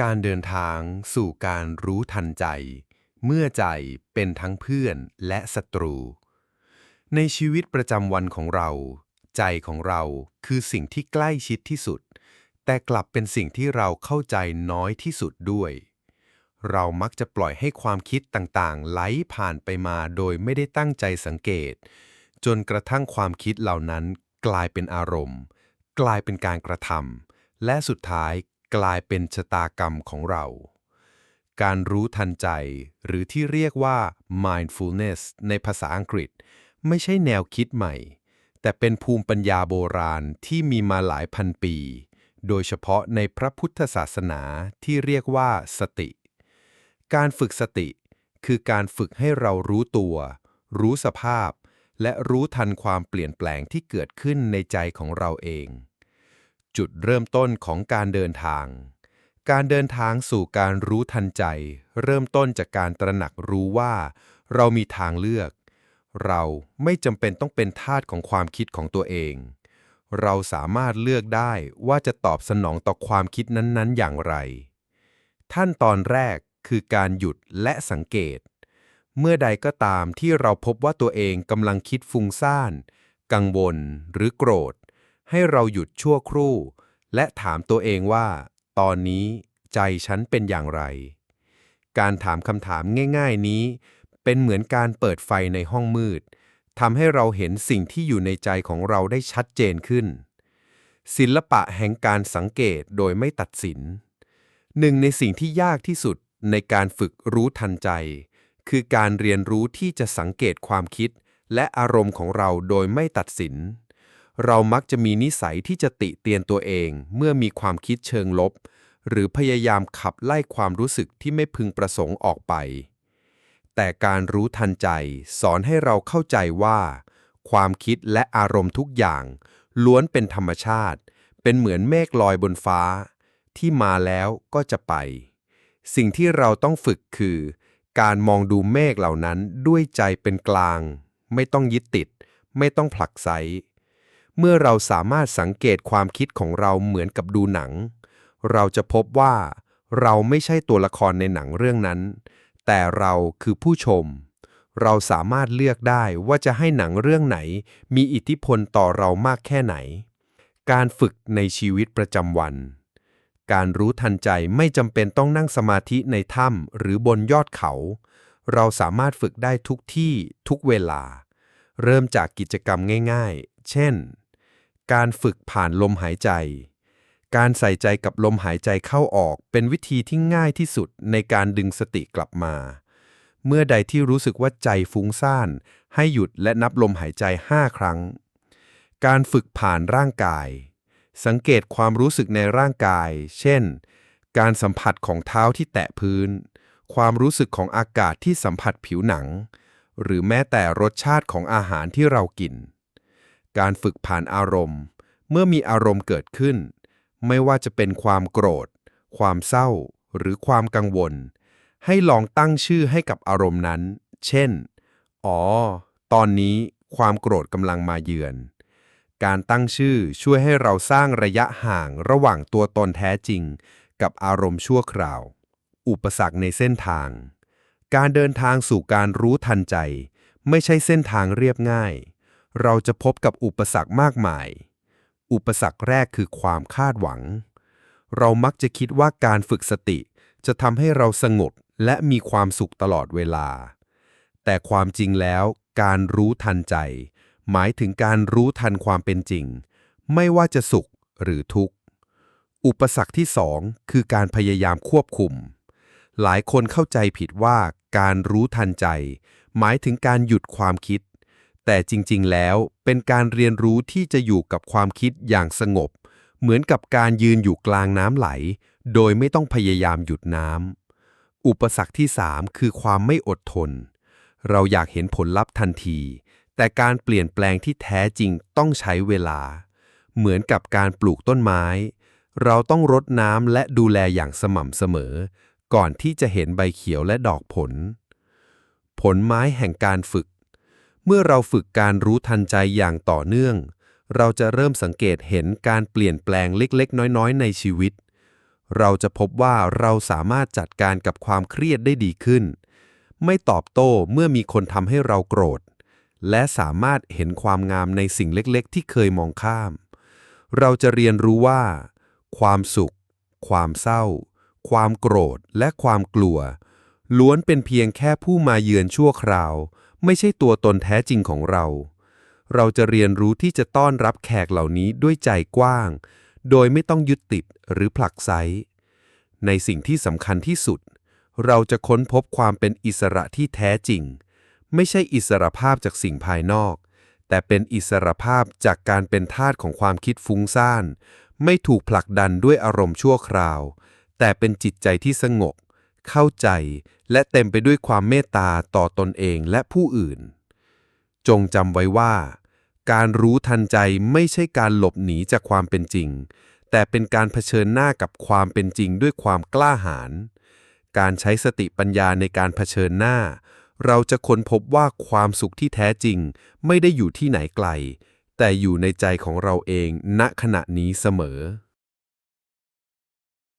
การเดินทางสู่การรู้ทันใจ เมื่อใจเป็นทั้งเพื่อนและศัตรู ในชีวิตประจำวันของเรา ใจของเราคือสิ่งที่ใกล้ชิดที่สุด แต่กลับเป็นสิ่งที่เราเข้าใจน้อยที่สุดด้วย เรามักจะปล่อยให้ความคิดต่างๆ ไหลผ่านไปมาโดยไม่ได้ตั้งใจสังเกต จนกระทั่งความคิดเหล่านั้นกลายเป็นอารมณ์ กลายเป็นการกระทำและสุดท้าย กลายเป็นชะตากรรมของเรา การรู้ทันใจ หรือที่เรียกว่า mindfulness ในภาษาอังกฤษ ไม่ใช่แนวคิดใหม่ แต่เป็นภูมิปัญญาโบราณที่มีมาหลายพันปี โดยเฉพาะในพระพุทธศาสนาที่เรียกว่าสติ การฝึกสติคือการฝึกให้เรารู้ตัว รู้สภาพ และรู้ทันความเปลี่ยนแปลงที่เกิดขึ้นในใจของเราเอง จุดเริ่มต้นของการเดินทาง การเดินทางสู่การรู้ทันใจ เริ่มต้นจากการตระหนักรู้ว่า เรามีทางเลือก เราไม่จำเป็นต้องเป็นทาสของความคิดของตัวเอง เราสามารถเลือกได้ว่าจะตอบสนองต่อความคิดนั้น ๆ อย่างไร ท่านตอนแรกคือการหยุดและสังเกต เมื่อใดก็ตามที่เราพบว่าตัวเองกำลังคิดฟุ้งซ่าน กังวล หรือโกรธ ให้เราหยุดชั่วครู่ และถามตัวเองว่า ตอนนี้ใจฉันเป็นอย่างไร การถามคำถามง่ายๆนี้ เป็นเหมือนการเปิดไฟในห้องมืดทำให้เราเห็นสิ่งที่อยู่ในใจของเราได้ชัดเจนขึ้น ศิลปะแห่งการสังเกตโดยไม่ตัดสิน หนึ่งในสิ่งที่ยากที่สุดในการฝึกรู้ทันใจ คือการเรียนรู้ที่จะสังเกตความคิดและอารมณ์ของเราโดยไม่ตัดสิน เรามักจะมีนิสัยที่จะติเตียนตัวเองเมื่อมีความคิดเชิงลบ หรือพยายามขับไล่ความรู้สึกที่ไม่พึงประสงค์ออกไป แต่การรู้ทันใจ สอนให้เราเข้าใจว่า ความคิดและอารมณ์ทุกอย่าง ล้วนเป็นธรรมชาติ เป็นเหมือนเมฆลอยบนฟ้า ที่มาแล้วก็จะไป สิ่งที่เราต้องฝึกคือ การมองดูเมฆเหล่านั้นด้วยใจเป็นกลาง ไม่ต้องยึดติด ไม่ต้องผลักไส เมื่อเราสามารถสังเกตความคิดของเราเหมือนกับดูหนัง เราจะพบว่าเราไม่ใช่ตัวละครในหนังเรื่องนั้น แต่เราคือผู้ชม เราสามารถเลือกได้ว่าจะให้หนังเรื่องไหน มีอิทธิพลต่อเรามากแค่ไหน การฝึกในชีวิตประจำวัน การรู้ทันใจไม่จำเป็นต้องนั่งสมาธิในถ้ำหรือบนยอดเขา เราสามารถฝึกได้ทุกที่ทุกเวลา เริ่มจากกิจกรรมง่ายๆ เช่น การฝึกผ่านลมหายใจ การใส่ใจกับลมหายใจเข้าออกเป็นวิธีที่ง่ายที่สุดในการดึงสติกลับมา เมื่อใดที่รู้สึกว่าใจฟุ้งซ่าน ให้หยุดและนับลมหายใจ 5 ครั้ง การฝึกผ่านร่างกาย สังเกตความรู้สึกในร่างกาย เช่น การสัมผัสของเท้าที่แตะพื้น ความรู้สึกของอากาศที่สัมผัสผิวหนัง หรือแม้แต่รสชาติของอาหารที่เรากิน การฝึกผ่านอารมณ์ เมื่อมีอารมณ์เกิดขึ้น ไม่ว่าจะเป็นความโกรธ ความเศร้า หรือความกังวล ให้ลองตั้งชื่อให้กับอารมณ์นั้น เช่น อ๋อ ตอนนี้ความโกรธกำลังมาเยือน การตั้งชื่อช่วยให้เราสร้างระยะห่างระหว่างตัวตนแท้จริง กับอารมณ์ชั่วคราว อุปสรรคในเส้นทาง การเดินทางสู่การรู้ทันใจ ไม่ใช่เส้นทางเรียบง่าย เราจะพบกับอุปสรรคมากมาย อุปสรรคแรกคือความคาดหวัง เรามักจะคิดว่าการฝึกสติจะทำให้เราสงบและมีความสุขตลอดเวลา แต่ความจริงแล้ว การรู้ทันใจ หมายถึงการรู้ทันความเป็นจริง ไม่ว่าจะสุขหรือทุกข์ อุปสรรคที่สองคือการพยายามควบคุม หลายคนเข้าใจผิดว่าการรู้ทันใจ หมายถึงการหยุดความคิด แต่จริงๆ แล้วเป็นการเรียนรู้ที่จะอยู่กับความคิดอย่างสงบ เหมือนกับการยืนอยู่กลางน้ำไหล โดยไม่ต้องพยายามหยุดน้ำอุปสรรคที่สามคือความไม่อดทน เราอยากเห็นผลลัพธ์ทันที แต่การเปลี่ยนแปลงที่แท้จริงต้องใช้เวลา เหมือนกับการปลูกต้นไม้ เราต้องรดน้ำและดูแลอย่างสม่ำเสมอ ก่อนที่จะเห็นใบเขียวและดอกผล ผลไม้แห่งการฝึก เมื่อเราฝึกการรู้ทันใจอย่างต่อเนื่อง เราจะเริ่มสังเกตเห็นการเปลี่ยนแปลงเล็กๆ น้อยๆ ในชีวิต เราจะพบว่าเราสามารถจัดการกับความเครียดได้ดีขึ้น ไม่ตอบโต้เมื่อมีคนทำให้เราโกรธ และสามารถเห็นความงามในสิ่งเล็กๆ ที่เคยมองข้าม เราจะเรียนรู้ว่า ความสุข ความเศร้า ความโกรธและความกลัว ล้วนเป็นเพียงแค่ผู้มาเยือนชั่วคราว ไม่ใช่ตัวตนแท้จริงของเรา เราจะเรียนรู้ที่จะต้อนรับแขกเหล่านี้ด้วยใจกว้าง โดยไม่ต้องยึดติดหรือผลักไสในสิ่งที่สำคัญที่สุด เราจะค้นพบความเป็นอิสระที่แท้จริง ไม่ใช่อิสระภาพจากสิ่งภายนอก แต่เป็นอิสระภาพจากการเป็นทาสของความคิดฟุ้งซ่าน ไม่ถูกผลักดันด้วยอารมณ์ชั่วคราว แต่เป็นจิตใจที่สงบ เข้าใจ และเต็มไปด้วยความเมตตาต่อตนเองและผู้อื่น จงจำไว้ว่า การรู้ทันใจไม่ใช่การหลบหนีจากความเป็นจริง แต่เป็นการเผชิญหน้ากับความเป็นจริงด้วยความกล้าหาญ การใช้สติปัญญาในการเผชิญหน้า เราจะค้นพบว่าความสุขที่แท้จริงไม่ได้อยู่ที่ไหนไกล แต่อยู่ในใจของเราเองณขณะนี้เสมอ